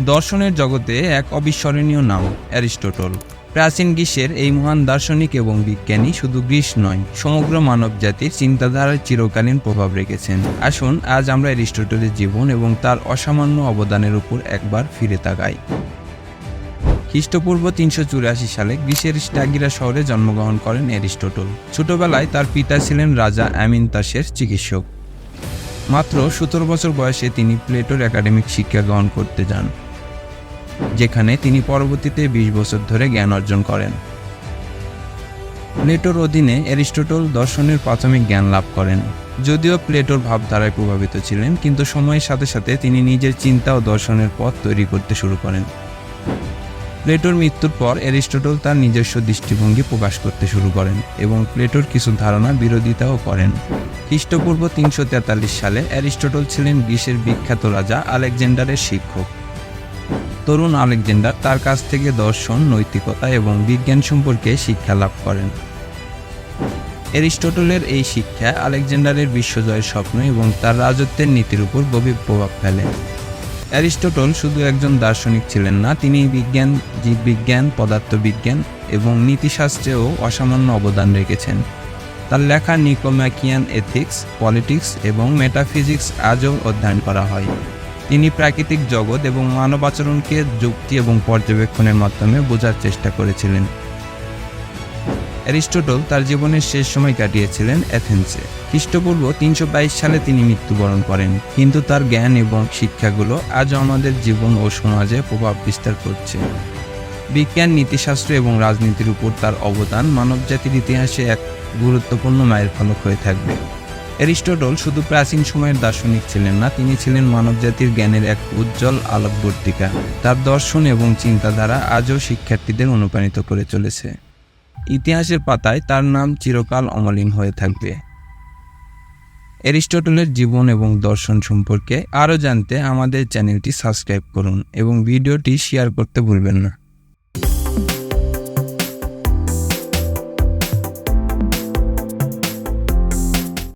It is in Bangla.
দর্শনের জগতে এক অবিস্মরণীয় নাম, অ্যারিস্টটল। প্রাচীন গ্রীষ্মের এই মহান দার্শনিক এবং বিজ্ঞানী শুধু গ্রীস নয়, সমগ্র মানব জাতির চিন্তাধারায় চিরকালীন প্রভাব রেখেছেন। আসুন, আজ আমরা অ্যারিস্টটলের জীবন এবং তার অসামান্য অবদানের উপর একবার ফিরে তাকাই। খ্রিস্টপূর্ব তিনশো চুরাশি সালে গ্রীসের স্টাগিরা শহরে জন্মগ্রহণ করেন অ্যারিস্টটল। ছোটবেলায় তার পিতা ছিলেন রাজা অ্যামিনতাসের চিকিৎসক। মাত্র সতেরো বছর বয়সে তিনি প্লেটোর একাডেমিক শিক্ষা গ্রহণ করতে যান। যেখানে তিনি পরবর্তীতে বিশ বছর ধরে জ্ঞান অর্জন করেন। প্লেটোর অধীনে অ্যারিস্টটল দর্শনের প্রাথমিক জ্ঞান লাভ করেন। যদিও প্লেটোর ভাবধারায় প্রভাবিত ছিলেন, কিন্তু সময়ের সাথে সাথে তিনি নিজের চিন্তা ও দর্শনের পথ তৈরি করতে শুরু করেন। প্লেটোর মৃত্যুর পর অ্যারিস্টটল তার নিজস্ব দৃষ্টিভঙ্গি প্রকাশ করতে শুরু করেন এবং প্লেটোর কিছু ধারণা বিরোধিতাও করেন। খ্রিস্টপূর্ব তিনশো তেতাল্লিশ সালে অ্যারিস্টটল ছিলেন গ্রিসের বিখ্যাত রাজা আলেকজান্ডারের শিক্ষক। তরুণ আলেকজান্ডার তার কাছ থেকে দর্শন, নৈতিকতা এবং বিজ্ঞান সম্পর্কে শিক্ষা লাভ করেন। অ্যারিস্টটলের এই শিক্ষা আলেকজান্ডারের বিশ্বজয়ের স্বপ্ন এবং তার রাজত্বের নীতির উপর গভীর প্রভাব ফেলে। অ্যারিস্টটল শুধু একজন দার্শনিক ছিলেন না, তিনি বিজ্ঞান, জীববিজ্ঞান, পদার্থবিজ্ঞান এবং নীতিশাস্ত্রেও অসামান্য অবদান রেখেছেন। তার লেখা নিকোম্যাকিয়ান এথিক্স, পলিটিক্স এবং মেটাফিজিক্স আজও অধ্যয়ন করা হয়। তিনি প্রাকৃতিক জগৎ এবং মানব আচরণকে যুক্তি এবং পর্যবেক্ষণের মাধ্যমে বোঝার চেষ্টা করেছিলেন। অ্যারিস্টটল তার জীবনের শেষ সময় কাটিয়েছিলেন অ্যাথেন্সে। খ্রিস্টপূর্ব তিনশো বাইশ সালে তিনি মৃত্যুবরণ করেন। কিন্তু তার জ্ঞান এবং শিক্ষাগুলো আজও আমাদের জীবন ও সমাজে প্রভাব বিস্তার করছে। বিজ্ঞান, নীতিশাস্ত্র এবং রাজনীতির উপর তার অবদান মানবজাতির ইতিহাসে এক গুরুত্বপূর্ণ মায়ের ফলক হয়ে থাকবে। অ্যারিস্টটল শুধু প্রাচীন সময়ের দার্শনিক ছিলেন না, তিনি ছিলেন মানবজাতির জ্ঞানের এক উজ্জ্বল আলোকবর্তিকা। তার দর্শন এবং চিন্তাধারা আজও শিক্ষার্থীদের অনুপ্রাণিত করে চলেছে। ইতিহাসের পাতায় তার নাম চিরকাল অমলিন হয়ে থাকবে। অ্যারিস্টটলের জীবন এবং দর্শন সম্পর্কে আরও জানতে আমাদের চ্যানেলটি সাবস্ক্রাইব করুন এবং ভিডিওটি শেয়ার করতে ভুলবেন না।